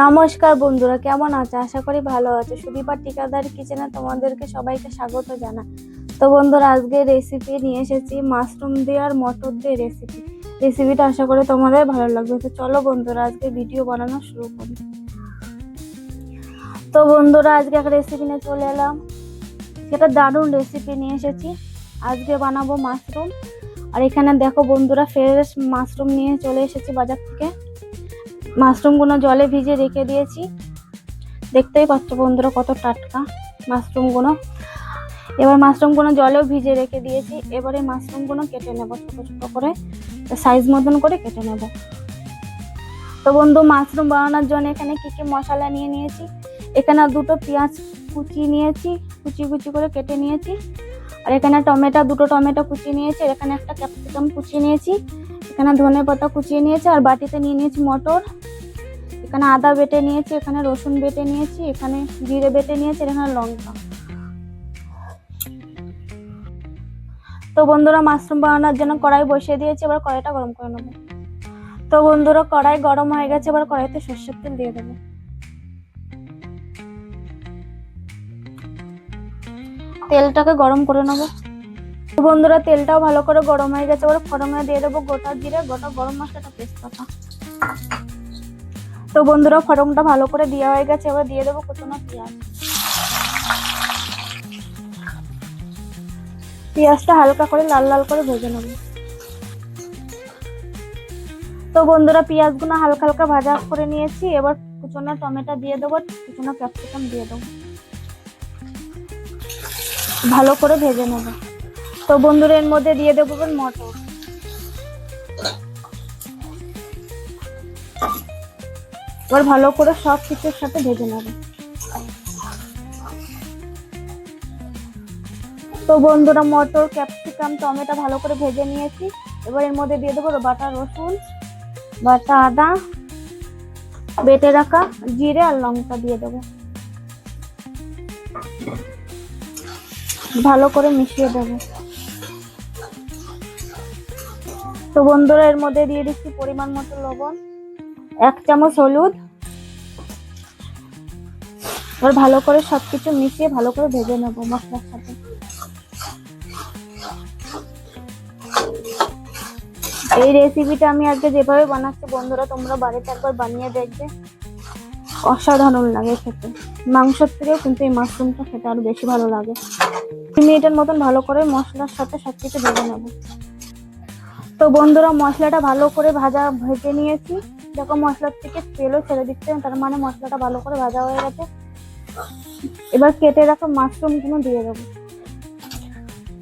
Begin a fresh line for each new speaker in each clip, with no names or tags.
নমস্কার বন্ধুরা, কেমন আছে? আশা করি ভালো আছে। সুদীপার টিকাদার কিচেনে তোমাদেরকে সবাইকে স্বাগত জানা তো বন্ধুরা, আজকে রেসিপি নিয়ে এসেছি মাশরুম দিয়ে আর মটর দিয়ে রেসিপি রেসিপিটা আশা করি তোমাদের ভালো লাগবে। তো চলো বন্ধুরা, আজকে ভিডিও বানানো শুরু করি। তো বন্ধুরা, আজকে একটা রেসিপি নিয়ে চলে এলাম। সেটা দারুণ রেসিপি নিয়ে এসেছি। আজকে বানাবো মাশরুম। আর এখানে দেখো বন্ধুরা ফ্রেশ মাশরুম নিয়ে চলে এসেছি বাজার থেকে। মাশরুমগুলো জলে ভিজে রেখে দিয়েছি। দেখতেই পাচ্ছ বন্ধুরা কত টাটকা মাশরুমগুলো এবার মাশরুমগুলো জলেও ভিজে রেখে দিয়েছি। এবারে মাশরুমগুলো কেটে নেব ছোটো ছোটো করে সাইজ মতন করে কেটে নেব। তো বন্ধু, মাশরুম বানানোর জন্য এখানে কী কী মশলা নিয়ে নিয়েছি? এখানে দুটো পেঁয়াজ কুচি নিয়েছি, কুচি কুচি করে কেটে নিয়েছি। আর এখানে টমেটো, দুটো টমেটো কুচি নিয়েছি। আর এখানে একটা ক্যাপসিকাম কুচি নিয়েছি। এখানে ধনে পাতা কুচিয়ে নিয়েছি, আর বাটিতে নিয়ে নিয়েছি মটর। এখানে আদা বেটে নিয়েছি, এখানে রসুন বেটে নিয়েছি, এখানে জিরে বেটে নিয়েছি এখানে লঙ্কা। তো বন্ধুরা, মাশরুম বানানোর জন্য কড়াই বসিয়ে দিয়েছি, এবার কড়াইটা গরম করে নেব। তো বন্ধুরা, কড়াই গরম হয়ে গেছে, এবার কড়াইতে সর্ষের তেল দিয়ে দেবো। তেলটাকে গরম করে নেব। বন্ধুরা, তেলটাও ভালো করে গরম হয়ে গেছে। এবার ফোড়নে দিয়ে দেবো গোটা জিরে, গোটা গরম মশলাটা তেজপাতা তো বন্ধুরা, ফোড়নটা ভালো করে দেওয়া হয়ে গেছে। এবার দিয়ে দেবো কুচনো পেঁয়াজ। পেঁয়াজটা হালকা করে লাল লাল করে ভেজে নেব। তো বন্ধুরা, পেঁয়াজগুলো হালকা হালকা ভাজা করে নিয়েছি। এবার কুচনো টমেটো দিয়ে দেবো, কুচনো ক্যাপসিকাম দিয়ে দেবো। ভালো করে ভেজে নেব। তো বন্ধুরা এর মধ্যে দিয়ে দেবো মটর এবার ভালো করে সব কিছুর সাথে ভেজে নেব। তো বন্ধুরা, মটর, ক্যাপসিকাম, টমেটো ভালো করে ভেজে নিয়েছি। এবার এর মধ্যে দিয়ে দেবো বাটা, রসুন, বাটা, আদা, বেটে রাখা জিরে আর লঙ্কা দিয়ে দেবো। ভালো করে মিশিয়ে দেবো। তো বন্ধুরা, এর মধ্যে দিয়ে দিচ্ছি পরিমাণ মতো লবণ। এক চামচ হলুদ। এবার ভালো করে সবকিছু মিশিয়ে ভালো করে ভেজে নেব মশলার সাথে। এই রেসিপিটা আমি আজকে যেভাবে বানাচ্ছি, বন্ধুরা, তোমরা বাড়িতে একবার বানিয়ে দেখবে। অসাধারণ লাগে খেতে। মাংসের থেকেও কিন্তু এই মাশরুমটা খেতে আরও বেশি ভালো লাগে। দুই মিনিটের মতন ভালো করে মশলার সাথে সবকিছু ভেজে নেব। তো বন্ধুরা মশলাটা ভালো করে ভাজা ভেজে নিয়েছি। দেখো মশলার থেকে তেলও ছেড়ে দিচ্ছে তার মানে মশলাটা ভালো করে ভাজা হয়ে গেছে। এবার কেটে রাখা মাশরুমগুলো দিয়ে দেবো।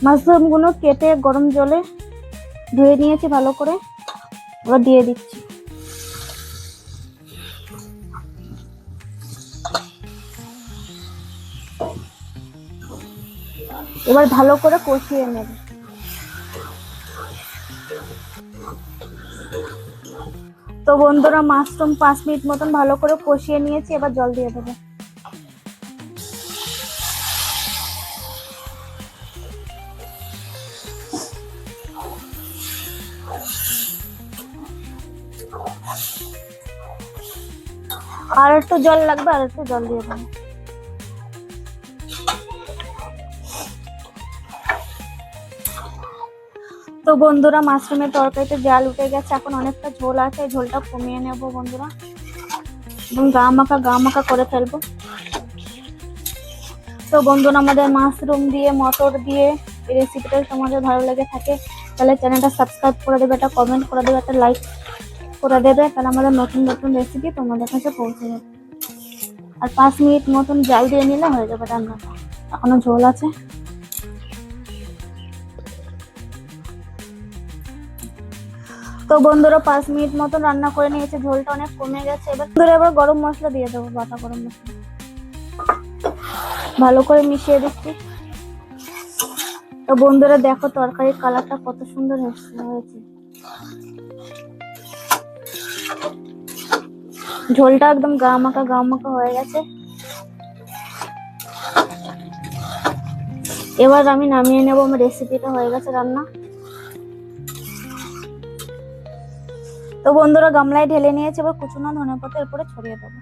মাশরুমগুলো কেটে গরম জলে ধুয়ে নিয়েছি ভালো করে। এবার দিয়ে দিচ্ছি। এবার ভালো করে কষিয়ে নেবে। তো বন্ধুরা মাশরুম পাঁচ মিনিট মতন ভালো করে কষিয়ে নিয়েছি, এবার জল দিয়ে দেবো। আর একটু জল লাগবে, আর একটু জল দিয়ে দেবো। তো বন্ধুরা, মাশরুমের তরকারিতে জাল উঠে গেছে, এখন অনেকটা ঝোল আছে ঝোলটা কমিয়ে নেব বন্ধুরা। এবং গা মাখা গা মাখা করে ফেলব। তো বন্ধুরা, আমাদের মাশরুম দিয়ে, মটর দিয়ে এই রেসিপিটা তোমাদের ভালো লেগে থাকে, তাহলে চ্যানেলটা সাবস্ক্রাইব করে দেবে, একটা কমেন্ট করে দেবে, একটা লাইক করে দেবে, তাহলে আমাদের নতুন নতুন রেসিপি তোমাদের কাছে পৌঁছে যাবে। আর পাঁচ মিনিট মতন জাল দিয়ে নিলে হয়ে যাবে রান্নাটা। এখনও ঝোল আছে। তো বন্ধুরা পাঁচ মিনিট মতো রান্না করে নিয়েছে, ঝোলটা অনেক কমে গেছে। এবার ধরে এবার গরম মশলা দিয়ে দেবো, বাটা গরম মশলা। ভালো করে মিশিয়ে দিচ্ছি। তো বন্ধুরা দেখো তরকারির কালারটা কত সুন্দর হয়েছে ঝোলটা একদম গা মাখা গা মাখা হয়ে গেছে। এবার আমি নামিয়ে নেব, আমার রেসিপিটা হয়ে গেছে রান্না। তো বন্ধুরা গামলায় ঢেলে নিয়েছে এবার কুচুনা ধনে পাতা এরপরে ছড়িয়ে দেবো।